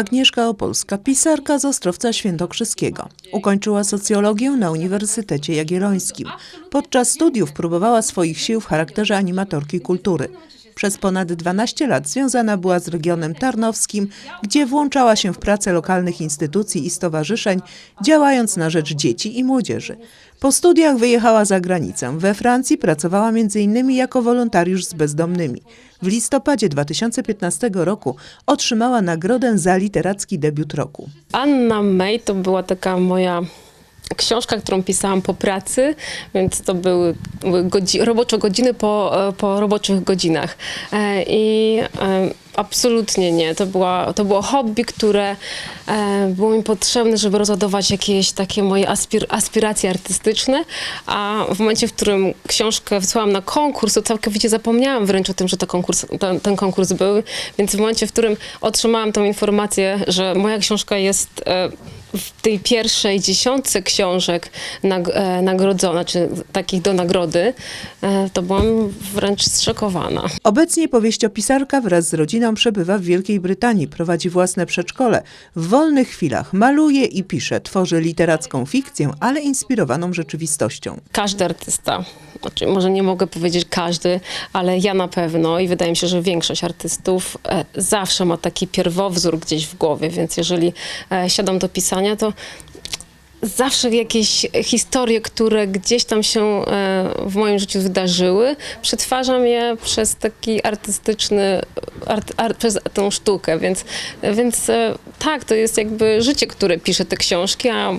Agnieszka Opolska, pisarka z Ostrowca Świętokrzyskiego. Ukończyła socjologię na Uniwersytecie Jagiellońskim. Podczas studiów próbowała swoich sił w charakterze animatorki kultury. Przez ponad 12 lat związana była z regionem tarnowskim, gdzie włączała się w pracę lokalnych instytucji i stowarzyszeń, działając na rzecz dzieci i młodzieży. Po studiach wyjechała za granicę. We Francji pracowała m.in. jako wolontariusz z bezdomnymi. W listopadzie 2015 roku otrzymała nagrodę za literacki debiut roku. Anna May to była taka moja książka, którą pisałam po pracy, więc to były godzi- robocze godziny po, po roboczych godzinach. E, I absolutnie nie. To, była, to było hobby, które e, było mi potrzebne, żeby rozładować jakieś takie moje aspir- aspiracje artystyczne, a w momencie, w którym książkę wysłałam na konkurs, to całkowicie zapomniałam wręcz o tym, że to konkurs, ten, ten konkurs był, więc w momencie, w którym otrzymałam tą informację, że moja książka jest e, w tej pierwszej dziesiątce książek nag, e, nagrodzona, czy takich do nagrody, e, to byłam wręcz zszokowana. Obecnie powieściopisarka wraz z rodziną przebywa w Wielkiej Brytanii, prowadzi własne przedszkole. W wolnych chwilach maluje i pisze, tworzy literacką fikcję, ale inspirowaną rzeczywistością. Każdy artysta, znaczy może nie mogę powiedzieć każdy, ale ja na pewno i wydaje mi się, że większość artystów e, zawsze ma taki pierwowzór gdzieś w głowie, więc jeżeli e, siadam do pisania, to zawsze jakieś historie, które gdzieś tam się e, w moim życiu wydarzyły, przetwarzam je przez taki artystyczny, art, art, przez tą sztukę, więc, więc e, tak, to jest jakby życie, które pisze te książki, a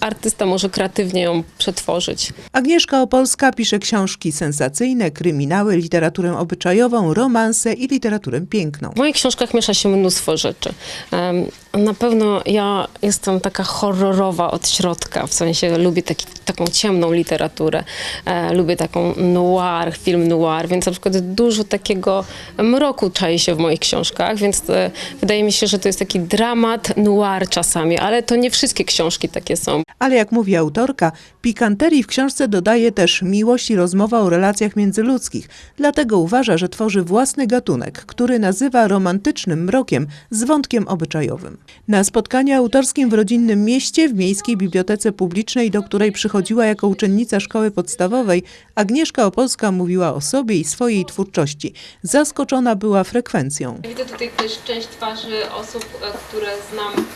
artysta może kreatywnie ją przetworzyć. Agnieszka Opolska pisze książki sensacyjne, kryminały, literaturę obyczajową, romanse i literaturę piękną. W moich książkach miesza się mnóstwo rzeczy. Na pewno ja jestem taka horrorowa od środka, w sensie lubię taki, taką ciemną literaturę, e, lubię taką noir, film noir, więc na przykład dużo takiego mroku czai się w moich książkach, więc e, wydaje mi się, że to jest taki dramat noir czasami, ale to nie wszystkie książki takie są. Ale jak mówi autorka, pikanterii w książce dodaje też miłość i rozmowa o relacjach międzyludzkich. Dlatego uważa, że tworzy własny gatunek, który nazywa romantycznym mrokiem z wątkiem obyczajowym. Na spotkaniu autorskim w rodzinnym mieście w Miejskiej Bibliotece Publicznej, do której przychodziła jako uczennica szkoły podstawowej, Agnieszka Opolska mówiła o sobie i swojej twórczości. Zaskoczona była frekwencją. Widzę tutaj też część twarzy osób, e, które znam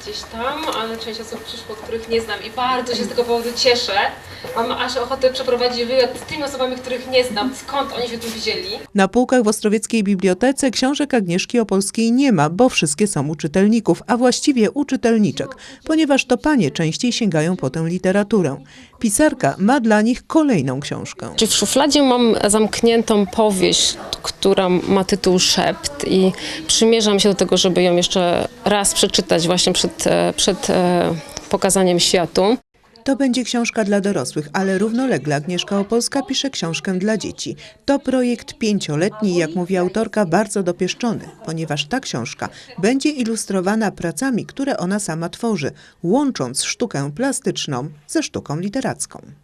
gdzieś tam, ale część osób przyszło, których nie znam i bardzo się z tego powodu cieszę. Mam aż ochotę przeprowadzić wywiad z tymi osobami, których nie znam, skąd oni się tu wzięli. Na półkach w Ostrowieckiej Bibliotece książek Agnieszki Opolskiej nie ma, bo wszystkie są u czytelników, a właściwie u czytelniczek, ponieważ to panie częściej sięgają po tę literaturę. Pisarka ma dla nich kolejną książkę. Czy w szufladzie mam zamkniętą powieść, która ma tytuł Szept i przymierzam się do tego, żeby ją jeszcze raz przeczytać właśnie przed, e, przed e, pokazaniem światu. To będzie książka dla dorosłych, ale równolegle Agnieszka Opolska pisze książkę dla dzieci. To projekt pięcioletni jak mówi autorka, bardzo dopieszczony, ponieważ ta książka będzie ilustrowana pracami, które ona sama tworzy, łącząc sztukę plastyczną ze sztuką literacką.